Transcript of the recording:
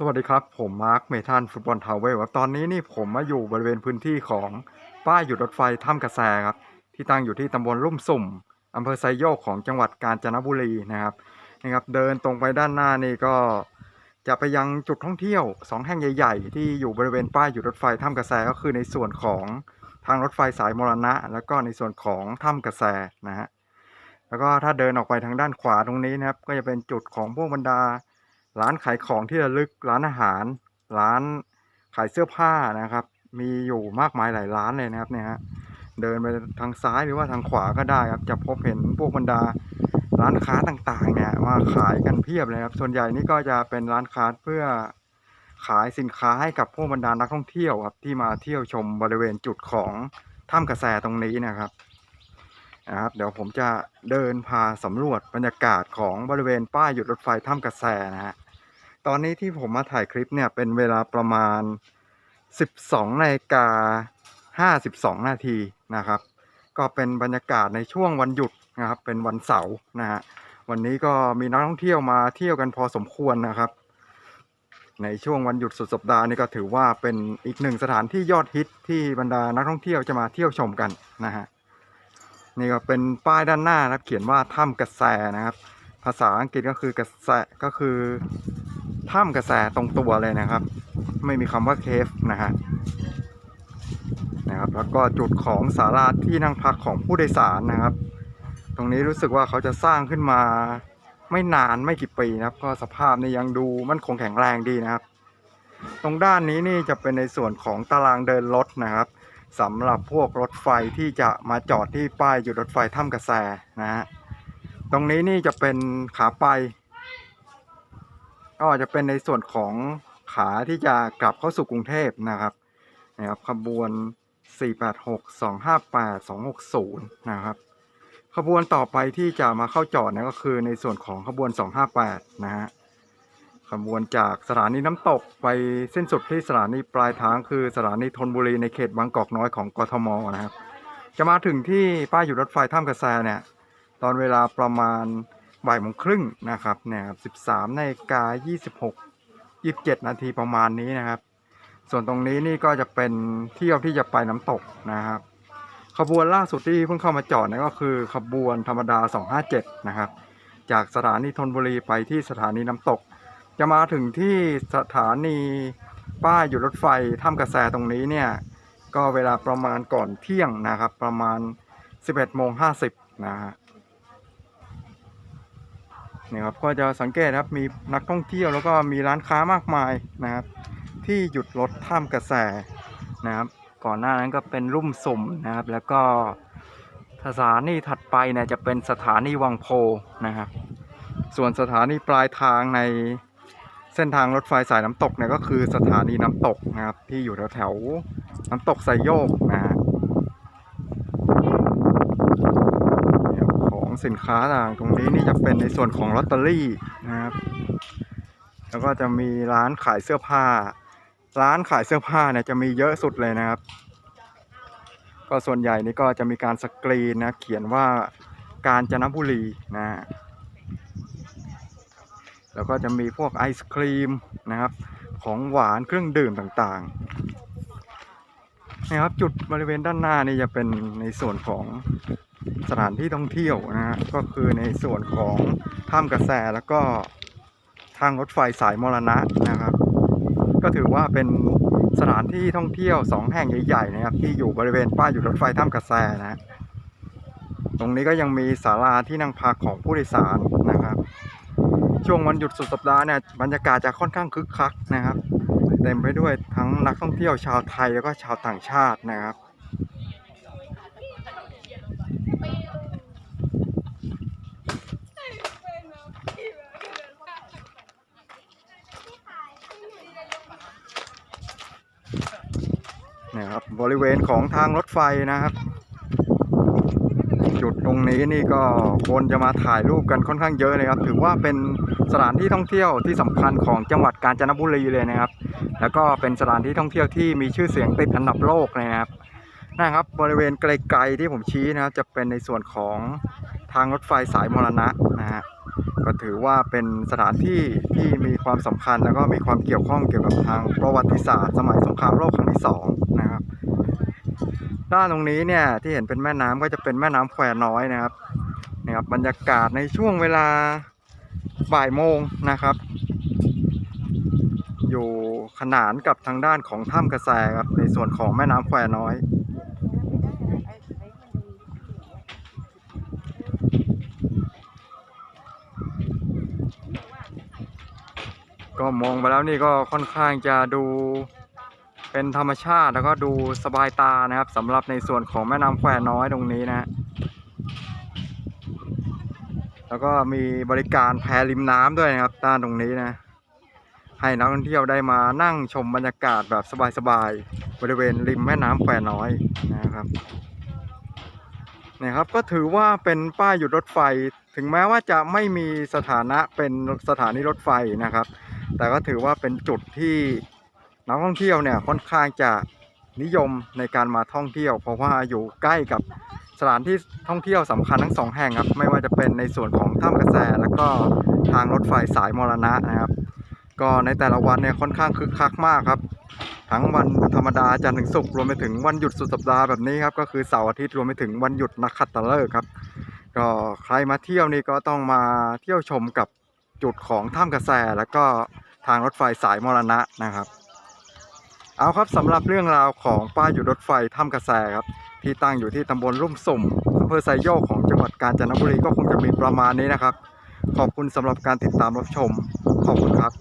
สวัสดีครับ ผมมาร์คเมทันฟุตบอลทาวเวลครับตอนนี้นี่ผมมาอยู่บริเวณพื้นที่ของป้ายหยุดรถไฟถ้ำกระแสครับ ที่ตั้งอยู่ที่ตำบลลุ่มสุ่มอำเภอไซโยกของจังหวัดกาญจนบุรีนะครับนี่ครับ เดินตรงไปด้านหน้านี่ก็จะไปยังจุดท่องเที่ยวสองแห่งใหญ่ ๆ ที่อยู่บริเวณป้ายหยุดรถไฟถ้ำกระแสก็คือในส่วนของทางรถไฟสายมรณะ แล้วก็ในส่วนของถ้ำกระแสนะฮะแล้วก็ถ้าเดินออกไปทางด้านขวาตรงนี้นะครับ ก็จะเป็นจุดของพวกบรรดา ร้านขายของที่ระลึกร้านอาหาร ร้านขายเสื้อผ้านะครับ มีอยู่มากมายหลายร้านเลยนะครับเนี่ยฮะเดินไปทางซ้ายหรือว่าทางขวาก็ได้ครับ จะพบเห็นพวกบรรดาร้านค้าต่างๆ เนี่ยมาขายกันเพียบเลยครับ ส่วนใหญ่นี่ก็จะเป็นร้านค้าเพื่อขายสินค้าให้กับพวกบรรดานักท่องเที่ยวครับ ที่มาเที่ยวชมบริเวณจุดของถ้ำกระแสตรงนี้นะครับนะครับ เดี๋ยวผมจะเดินพาสำรวจบรรยากาศของบริเวณป้ายหยุดรถไฟถ้ำกระแสนะฮะ ตอนนี้ที่ผมมาถ่ายคลิปเนี่ยเป็นเวลาประมาณ 12นาฬิกา52 นาทีนะครับ ก็เป็นบรรยากาศในช่วงวันหยุดนะครับ เป็นวันเสาร์นะฮะวันนี้ก็มีนักท่องเที่ยวมาเที่ยวกันพอสมควรนะครับ ในช่วงวันหยุดสุดสัปดาห์นี่ก็ถือว่าเป็นอีกหนึ่งสถานที่ยอดฮิตที่บรรดานักท่องเที่ยวจะมาเที่ยวชมกันนะฮะนี่ก็เป็นป้ายด้านหน้านะครับ เขียนว่าถ้ำกระแสนะครับ ภาษาอังกฤษก็คือกระแสก็คือ ถ้ำกระแสตรงตัวเลยนะครับ ไม่มีคำว่าเคฟนะฮะนะครับ แล้วก็จุดของศาลาที่นั่งพักของผู้โดยสารนะครับ ตรงนี้รู้สึกว่าเขาจะสร้างขึ้นมาไม่นานไม่กี่ปีนะครับ ก็สภาพนี่ยังดูมั่นคงแข็งแรงดีนะครับ ตรงด้านนี้นี่จะเป็นในส่วนของตารางเดินรถนะครับสำหรับพวกรถไฟที่จะมาจอดที่ป้ายหยุดรถไฟถ้ำกระแสนะฮะตรงนี้นี่จะเป็นขาไป ก็จะเป็นในส่วนของขาที่จะกลับเข้าสู่กรุงเทพนะครับนะครับขบวน 486 258 260 นะครับขบวนต่อไปที่จะมาเข้าจอดนะก็คือในส่วนของขบวน 258 นะฮะขบวนจากสถานีน้ำตกไปเส้นสุดที่สถานีปลายทางคือสถานีธนบุรีในเขตบางกอกน้อยของกทมนะครับ จะมาถึงที่ป้ายหยุดรถไฟท่ามกระแสเนี่ย ตอนเวลาประมาณ บ่ายโมงครึ่งนะครับเนี่ยครับ13นาฬิกา26 27นาทีประมาณนี้นะครับ ส่วนตรงนี้นี่ก็จะเป็นเที่ยวที่จะไปน้ำตกนะครับ ขบวนล่าสุดที่เพิ่งเข้ามาจอดนั่นก็คือ ขบวนธรรมดา 257 นะครับ จากสถานีธนบุรีไปที่สถานีน้ำตก จะมาถึงที่สถานีป้ายหยุดรถไฟถ้ำกระแสตรงนี้เนี่ยก็เวลาประมาณก่อนเที่ยงนะครับ ประมาณ 11โมง50นะฮะ นี่ครับก็จะสังเกตครับมีนักท่องเที่ยวแล้วก็มีร้านค้ามากมายนะครับ ที่หยุดรถท่ามกระแสนะครับ ก่อนหน้านั้นก็เป็นรุ่มสุ่มนะครับ แล้วก็สถานีถัดไปเนี่ยจะเป็นสถานีวังโพนะครับ ส่วนสถานีปลายทางในเส้นทางรถไฟสายน้ำตกเนี่ยก็คือสถานีน้ำตกนะครับ ที่อยู่แถวๆน้ำตกไซโยกนะฮะ ของ สินค้าต่างตรงนี้นี่จะเป็นในส่วนของลอตเตอรี่นะครับ แล้วก็จะมีร้านขายเสื้อผ้า ร้านขายเสื้อผ้าเนี่ยจะมีเยอะสุดเลยนะครับ ก็ส่วนใหญ่นี่ก็จะมีการสกรีนนะเขียนว่าการจนบุรีนะ แล้วก็จะมีพวกไอศครีมนะครับ ของหวานเครื่องดื่มต่างๆนะครับจุดบริเวณด้านหน้านี่จะเป็นในส่วนของ สถานที่ท่องเที่ยวนะฮะก็คือในส่วนของถ้ำกระแสแล้วก็ทางรถไฟสายมรณะนะครับ ก็ถือว่าเป็นสถานที่ท่องเที่ยวสองแห่งใหญ่ๆนะครับ ที่อยู่บริเวณป้ายหยุดรถไฟถ้ำกระแสนะฮะตรงนี้ก็ยังมีศาลาที่นั่งพักของผู้โดยสารนะครับ ช่วงวันหยุดสุดสัปดาห์เนี่ยบรรยากาศจะค่อนข้างคึกคักนะครับ เต็มไปด้วยทั้งนักท่องเที่ยวชาวไทยแล้วก็ชาวต่างชาตินะครับ เครับ บริเวณของทางรถไฟนะครับ จุดตรงนี้นี่ก็คนจะมาถ่ายรูปกันค่อนข้างเยอะเลยครับ ถือว่าเป็นสถานที่ท่องเที่ยวที่สำคัญของจังหวัดกาญจนบุรีเลยนะครับ แล้วก็เป็นสถานที่ท่องเที่ยวที่มีชื่อเสียงติดอันดับโลกเลยนะครับนะครับ บริเวณไกลๆที่ผมชี้นะครับ จะเป็นในส่วนของทางรถไฟสายมรณะนะฮะก็ถือว่าเป็นสถานที่ที่มีความสำคัญแล้วก็มีความเกี่ยวข้องเกี่ยวกับทางประวัติศาสตร์ สมัยสงครามโลกครั้งที่สอง ด้านตรงนี้เนี่ยที่เห็นเป็นแม่น้ำก็จะเป็นแม่น้ำแควน้อยนะครับนะครับ บรรยากาศในช่วงเวลาบ่ายโมงนะครับ อยู่ขนานกับทางด้านของถ้ำกระแสครับในส่วนของแม่น้ำแควน้อยก็มองไปแล้วนี่ก็ค่อนข้างจะดู เป็นธรรมชาติแล้วก็ดูสบายตานะครับสำหรับในส่วนของแม่น้ำแควน้อยตรงนี้นะ แล้วก็มีบริการแพริมน้ำด้วยนะครับด้านตรงนี้นะ ให้นักท่องเที่ยวได้มานั่งชมบรรยากาศแบบสบายๆบริเวณริมแม่น้ำแควน้อยนะครับนะครับก็ถือว่าเป็นป้ายหยุดรถไฟ ถึงแม้ว่าจะไม่มีสถานะเป็นสถานีรถไฟนะครับ แต่ก็ถือว่าเป็นจุดที่ นักท่องเที่ยวเนี่ยค่อนข้างจะนิยมในการมาท่องเที่ยว เพราะว่าอยู่ใกล้กับสถานที่ท่องเที่ยวสำคัญทั้งสองแห่งครับ ไม่ว่าจะเป็นในส่วนของถ้ำกระแสแล้วก็ทางรถไฟสายมรณะนะครับ ก็ในแต่ละวันเนี่ยค่อนข้างคึกคักมากครับ ทั้งวันธรรมดาจันทร์ถึงศุกร์รวมไปถึงวันหยุดสุดสัปดาห์แบบนี้ครับก็คือเสาร์อาทิตย์รวมไปถึงวันหยุดนักขัตฤกษ์ครับ ก็ใครมาเที่ยวนี่ก็ต้องมาเที่ยวชมกับจุดของถ้ำกระแสแล้วก็ทางรถไฟสายมรณะนะครับ เอาครับสำหรับเรื่องราวของป้ายหยุดรถไฟถ้ำกระแสครับ ที่ตั้งอยู่ที่ตำบลรุ่มสุ่มอำเภอไซโยกของจังหวัดกาญจนบุรีก็คงจะมีประมาณนี้นะครับ ขอบคุณสำหรับการติดตามรับชม ขอบคุณครับ